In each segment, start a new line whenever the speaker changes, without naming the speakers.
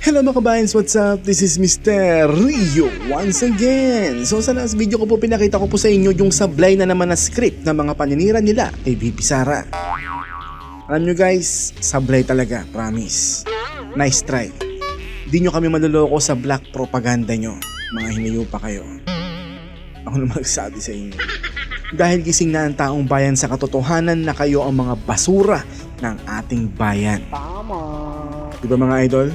Hello mga kabayans, what's up? This is Mr. Rio once again. So sa last video ko po pinakita ko po sa inyo yung sablay na naman na script ng mga paninira nila kay VP Sara. Alam nyo guys, sablay talaga, promise. Nice try. Di nyo kami maluloko sa black propaganda nyo. Mga hiniyo pa kayo. Ako na magsabi sa inyo. Dahil gising na ang taong bayan sa katotohanan na kayo ang mga basura ng ating bayan. Di ba mga idol?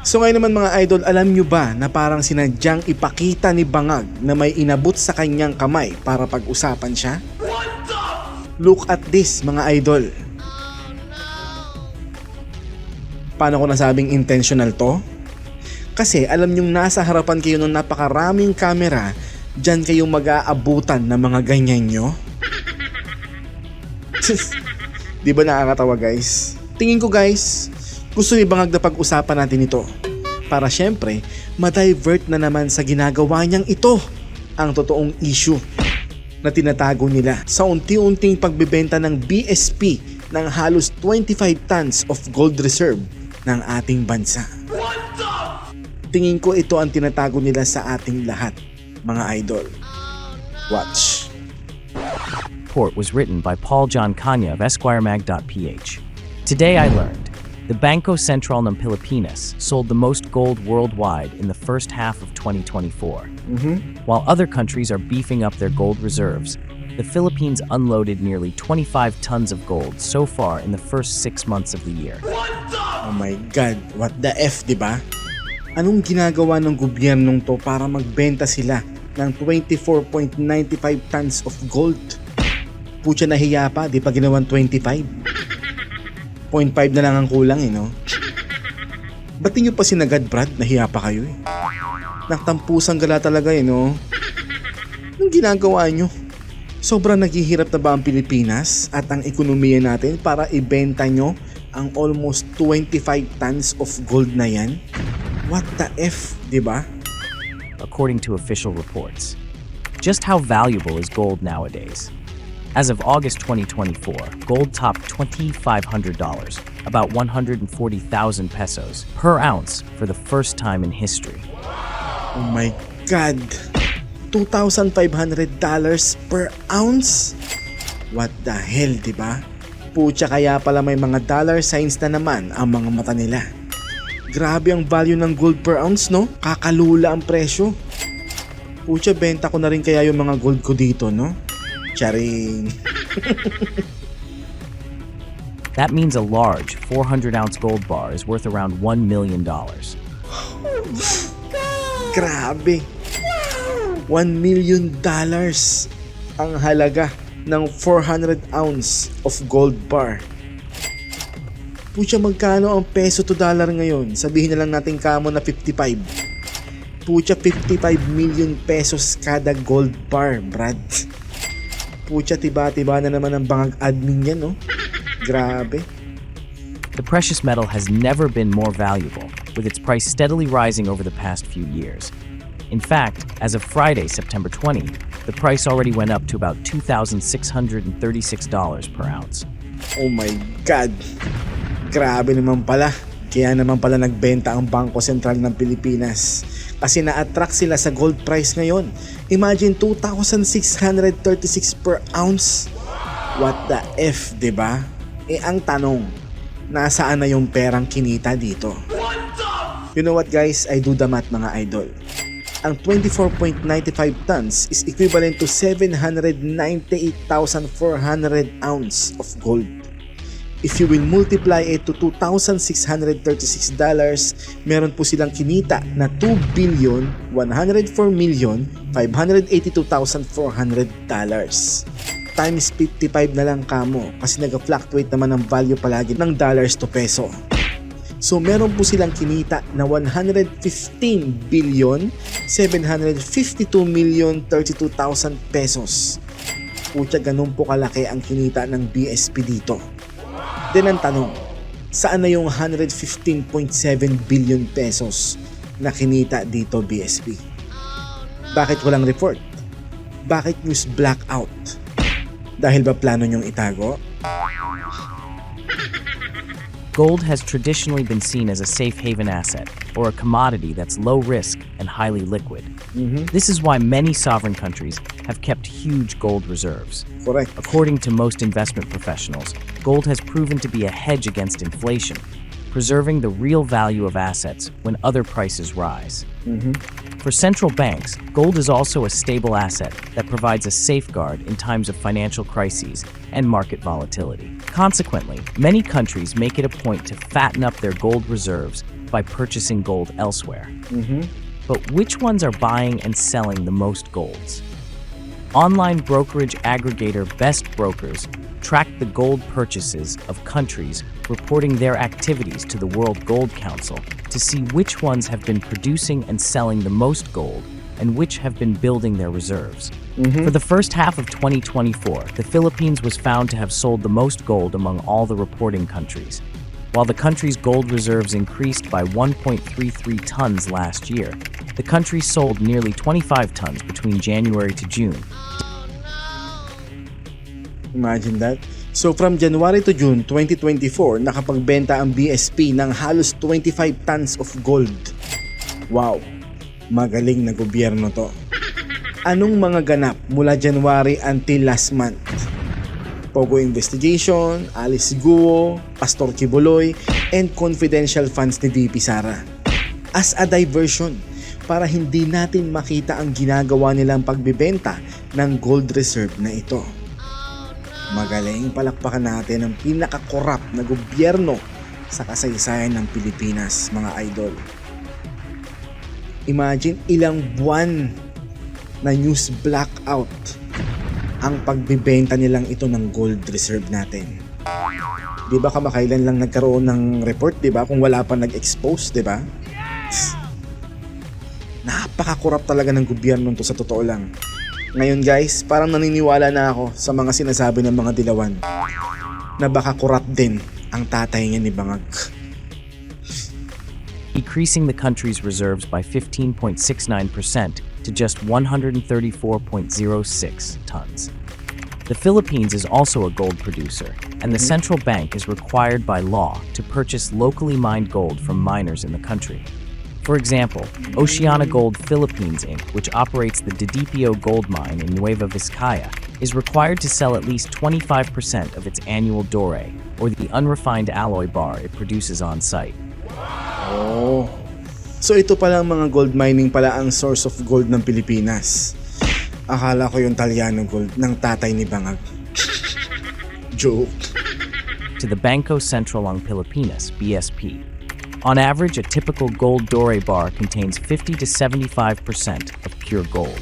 So ngayon naman mga idol, alam nyo ba na parang sinadyang ipakita ni Bangag na may inabot sa kanyang kamay para pag-usapan siya? Look at this mga idol. Paano ko nasabing intentional to? Kasi alam nyong nasa harapan kayo ng napakaraming kamera, dyan kayong mag-aabutan ng mga ganyan nyo. Di ba nakakatawa guys? Tingin ko guys, gusto ni Bangag na pag-usapan natin ito. Para syempre, ma-divert na naman sa ginagawa niyang ito ang totoong issue na tinatago nila sa unti-unting pagbebenta ng BSP ng halos 25 tons of gold reserve ng ating bansa. Tingin ko ito ang tinatago nila sa ating lahat, mga idol. Watch.
report was written by Paul John Kanya of EsquireMag.ph. Today I learned the Banco Central ng Pilipinas sold the most gold worldwide in the first half of 2024. While other countries are beefing up their gold reserves, the Philippines unloaded nearly 25 tons of gold so far in the first six months of the year.
Oh my God, what the F, di ba? Anong ginagawa ng gobyernong to para magbenta sila ng 24.95 tons of gold? Pucha nahiya pa, di pa ginawan 25. 0.5 na lang ang kulang eh, no? Ba't di nyo pa sinagad, Brad? Nahiya pa kayo eh. Naktampusang gala talaga eh, no? Anong ginagawa nyo? Sobrang naghihirap na ba ang Pilipinas at ang ekonomiya natin para ibenta nyo ang almost 25 tons of gold na yan? What the F, di ba?
according to official reports. Just how valuable is gold nowadays? As of August 2024, gold topped $2,500, about 140,000 pesos, per ounce for the first time in history.
Oh my God! $2,500 per ounce? What the hell, di ba? Pucha kaya pala may mga dollar signs na naman ang mga mata nila. Grabe ang value ng gold per ounce, no? Kakalula ang presyo. Pucha, benta ko na rin kaya yung mga gold ko dito, no? Charing.
That means a large 400 ounce gold bar is worth around $1 million.
Grabe. 1 million dollars ang halaga ng 400 ounce of gold bar. Pucha, magkano ang peso to dollar ngayon? Sabihin na lang natin kamo na 55. Pucha, 55 million pesos kada gold bar, Brad. Pucha, tiba-tiba na naman ang bangag admin yan, no? Grabe.
The precious metal has never been more valuable, with its price steadily rising over the past few years. In fact, as of Friday, September 20, the price already went up to about $2,636 per ounce.
Oh my God! Grabe naman pala. Kaya naman pala nagbenta ang Bangko Sentral ng Pilipinas. Kasi na-attract sila sa gold price ngayon. Imagine 2,636 per ounce. What the F, ba? Eh ang tanong, nasaan na yung perang kinita dito? You know what guys, I do the math mga idol. Ang 24.95 tons is equivalent to 798,400 ounce of gold. If you will multiply it to $2,636, meron po silang kinita na 2 billion 104 million 582,400 dollars. Times 55 na lang kamo kasi nag-fluctuate naman ang value palagi ng dollars to peso. So meron po silang kinita na 115 billion 752 million 32,000 pesos. Pucha ganun po kalaki ang kinita ng BSP dito. Then ang tanong, saan na yung 115.7 billion pesos na kinita dito BSP? Bakit walang report? Bakit news blackout? Dahil ba plano nyong itago?
Gold has traditionally been seen as a safe haven asset, or a commodity that's low risk and highly liquid. This is why many sovereign countries have kept huge gold reserves. According to most investment professionals, gold has proven to be a hedge against inflation, preserving the real value of assets when other prices rise. Mm-hmm. For central banks, gold is also a stable asset that provides a safeguard in times of financial crises and market volatility. Consequently, many countries make it a point to fatten up their gold reserves by purchasing gold elsewhere. Mm-hmm. But which ones are buying and selling the most golds? Online brokerage aggregator Best Brokers tracked the gold purchases of countries reporting their activities to the World Gold Council to see which ones have been producing and selling the most gold and which have been building their reserves. Mm-hmm. For the first half of 2024, the Philippines was found to have sold the most gold among all the reporting countries. While the country's gold reserves increased by 1.33 tons last year, the country sold nearly 25 tons between January to June,
Imagine that. So from January to June 2024, nakapagbenta ang BSP ng halos 25 tons of gold. Wow, magaling na gobyerno to. Anong mga ganap mula January until last month? Pogo Investigation, Alice Guo, Pastor Kibuloy, and confidential funds ni VP Sara. As a diversion para hindi natin makita ang ginagawa nilang pagbibenta ng gold reserve na ito. Magaling palakpakan natin ang pinakakorap na gobyerno sa kasaysayan ng Pilipinas, mga idol. Imagine ilang buwan na news blackout ang pagbibenta nilang ito ng gold reserve natin. Di ba kamakailan lang nagkaroon ng report, di ba? Kung wala pa nag-expose, di ba? Napakakurap talaga ng gobyerno to sa totoo lang. Ngayon guys, parang naniniwala na ako sa mga sinasabi ng mga dilawan na baka kurap din ang tatay niya ni Bangag.
decreasing the country's reserves by 15.69% to just 134.06 tons. The Philippines is also a gold producer, and the mm-hmm. central bank is required by law to purchase locally mined gold from miners in the country. For example, Oceana Gold Philippines Inc., which operates the Didipio gold mine in Nueva Vizcaya, is required to sell at least 25% of its annual doré, or the unrefined alloy bar it produces on site.
Oh. So ito pala ang mga gold mining pala ang source of gold ng Pilipinas. Akala ko yung Talyano gold ng tatay ni Bangag. Joke.
to the Banco Central ng Pilipinas, BSP. On average, a typical gold dore bar contains 50 to 75% of pure gold.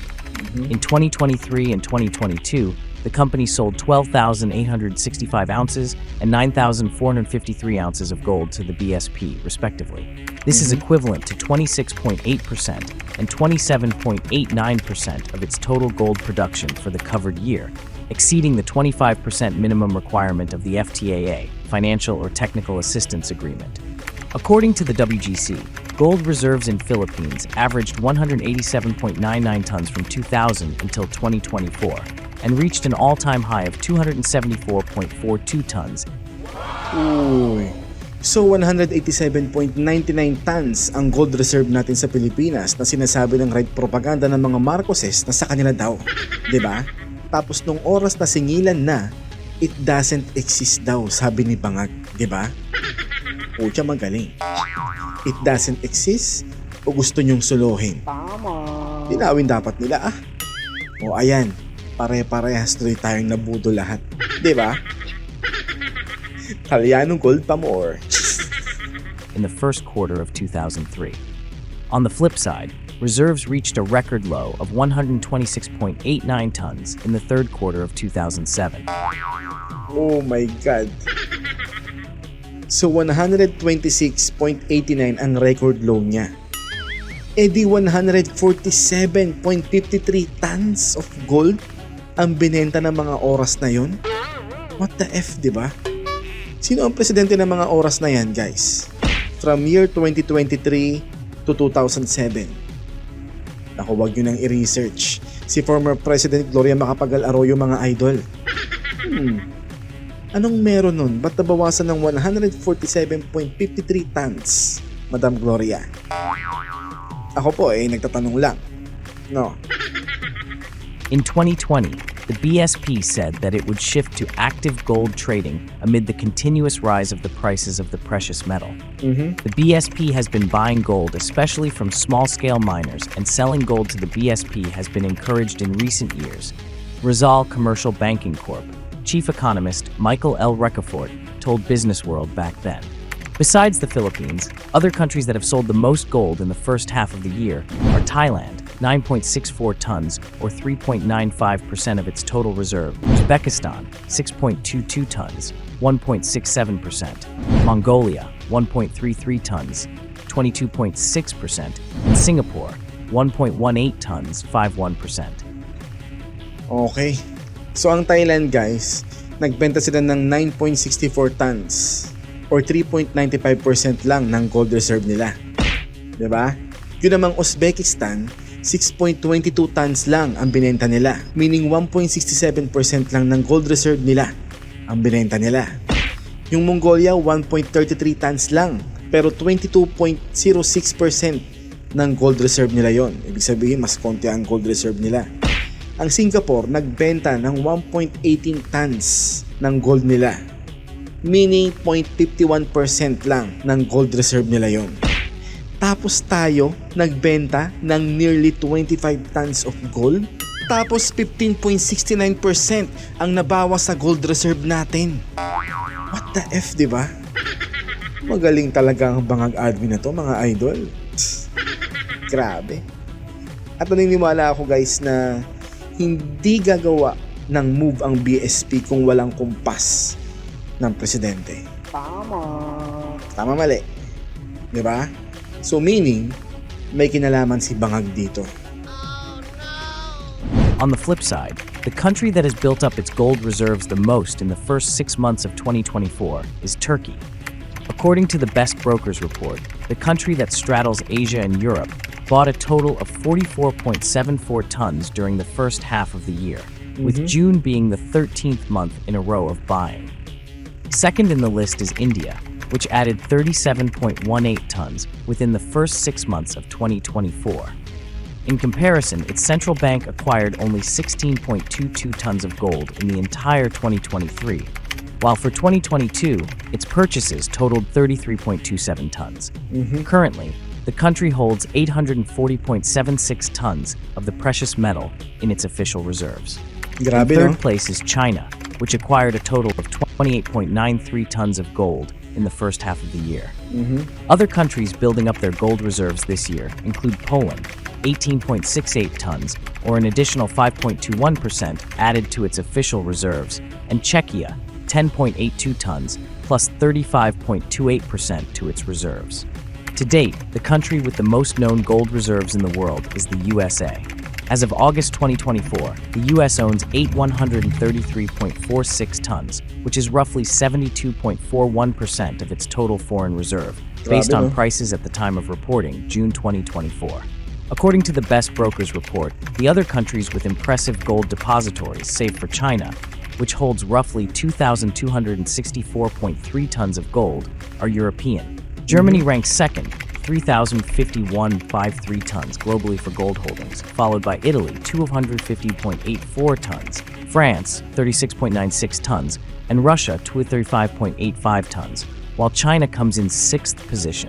In 2023 and 2022, the company sold 12,865 ounces and 9,453 ounces of gold to the BSP, respectively. This is mm-hmm. equivalent to 26.8% and 27.89% of its total gold production for the covered year, exceeding the 25% minimum requirement of the FTAA, Financial or Technical Assistance Agreement. According to the WGC, gold reserves in Philippines averaged 187.99 tons from 2000 until 2024 and reached an all-time high of 274.42 tons
Uy. So 187.99 tons ang gold reserve natin sa Pilipinas na sinasabi ng right propaganda ng mga Marcoses na sa kanila daw. 'Di ba? Tapos nung oras na singilan na, it doesn't exist daw, sabi ni Bangag. 'di ba? Pucha magaling. It doesn't exist o gusto nyong suluhin? Tama. Dinawin dapat nila ah. O ayan, pare-parehas tuloy tayong nabudo lahat. 'Di ba? Talyano gold pa more.
in the first quarter of 2003. On the flip side, reserves reached a record low of 126.89 tons in the third quarter of 2007.
Oh my God. So 126.89 ang record low niya. E di 147.53 tons of gold ang binenta ng mga oras na yon? What the F, di ba? Sino ang presidente ng mga oras na yan, guys? From year 2023 to 2007. Ako, wag nyo nang i-research. Si former President Gloria Macapagal Arroyo mga idol. Hmm. Anong meron nun? Ba't nabawasan ng 147.53 tons, Madam Gloria? Ako po eh, nagtatanong lang. No.
In 2020, the BSP said that it would shift to active gold trading amid the continuous rise of the prices of the precious metal.
Mhm.
The BSP has been buying gold, especially from small scale miners, and selling gold to the BSP has been encouraged in recent years. Rizal Commercial Banking Corp. Chief economist Michael L. Recafort told Business World back then. Besides the Philippines, other countries that have sold the most gold in the first half of the year are Thailand, 9.64 tons, or 3.95% of its total reserve, Uzbekistan, 6.22 tons, 1.67%, Mongolia, 1.33 tons, 22.6%, and Singapore, 1.18 tons, 51%.
Okay. So ang Thailand guys, nagbenta sila ng 9.64 tons or 3.95% lang ng gold reserve nila. ba? Yun namang Uzbekistan, 6.22 tons lang ang binenta nila, meaning 1.67% lang ng gold reserve nila ang binenta nila. Yung Mongolia, 1.33 tons lang, pero 22.06% ng gold reserve nila yon. Ibig sabihin, mas konti ang gold reserve nila. Ang Singapore, nagbenta ng 1.18 tons ng gold nila. Meaning, 0.51% lang ng gold reserve nila yon. Tapos tayo, nagbenta ng nearly 25 tons of gold. Tapos 15.69% ang nabawas sa gold reserve natin. What the F, di ba? Magaling talaga ang bangag admin na to, mga idol. Grabe. At naniniwala ako guys na hindi gagawa ng move ang BSP kung walang kumpas ng presidente. Tama. Tama mali. Di ba? So meaning, may kinalaman si Bangag dito.
On the flip side, the country that has built up its gold reserves the most in the first six months of 2024 is Turkey. According to the Best Brokers report, the country that straddles Asia and Europe bought a total of 44.74 tons during the first half of the year, with mm-hmm. June being the 13th month in a row of buying. Second in the list is India, which added 37.18 tons within the first six months of 2024. In comparison, its central bank acquired only 16.22 tons of gold in the entire 2023, while for 2022, its purchases totaled 33.27 tons. Mm-hmm. Currently, the country holds 840.76 tons of the precious metal in its official reserves.
Grabe,
Third
no?
place is China, which acquired a total of 28.93 tons of gold in the first half of the year. Mm-hmm. Other countries building up their gold reserves this year include Poland, 18.68 tons, or an additional 5.21% added to its official reserves, and Czechia, 10.82 tons, plus 35.28% to its reserves. To date, the country with the most known gold reserves in the world is the USA. As of August 2024, the US owns 833.46 tons, which is roughly 72.41% of its total foreign reserve, based on prices at the time of reporting, June 2024. According to the Best Brokers report, the other countries with impressive gold depositories, save for China, which holds roughly 2,264.3 tons of gold, are European. Germany mm-hmm. ranks second, 3,051.53 tons globally for gold holdings, followed by Italy, 250.84 tons, France, 36.96 tons, and Russia, 235.85 tons, while China comes in sixth position.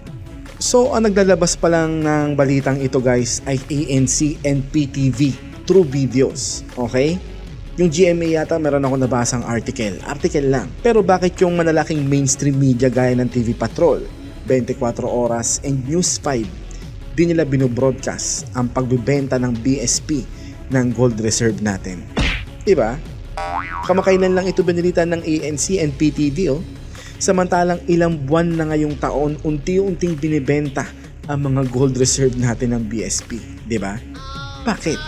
So, ang naglalabas pa lang ng balitang ito guys ay ANC and PTV through videos. Okay? Yung GMA yata meron ako nabasang article. Article lang. Pero bakit yung manalaking mainstream media gaya ng TV Patrol, 24 Oras, and News 5 di nila binobroadcast ang pagbibenta ng BSP ng gold reserve natin? Diba? Kamakailan lang ito binilita ng ANC and PTV oh. Samantalang ilang buwan na ngayong taon, unti-unting binibenta ang mga gold reserve natin ng BSP, di ba? Bakit?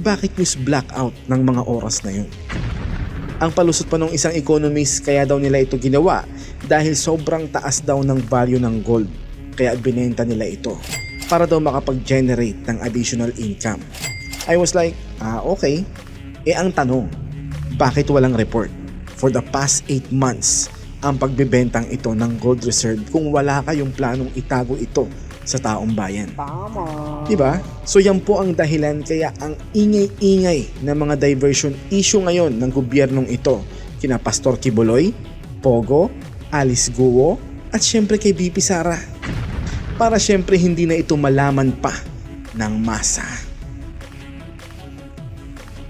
Bakit news blackout ng mga oras na yun? Ang palusot pa ng isang economist kaya daw nila ito ginawa dahil sobrang taas daw ng value ng gold kaya binenta nila ito para daw makapag-generate ng additional income. I was like, ah okay. Eh ang tanong, bakit walang report? for the past 8 months ang pagbebentang ito ng gold reserve kung wala kayong planong itago ito sa taong bayan. Diba? So yan po ang dahilan kaya ang ingay-ingay na mga diversion issue ngayon ng gobyernong ito kina Pastor Kibuloy, Pogo, Alice Guo at syempre kay BP Sara para syempre hindi na ito malaman pa ng masa.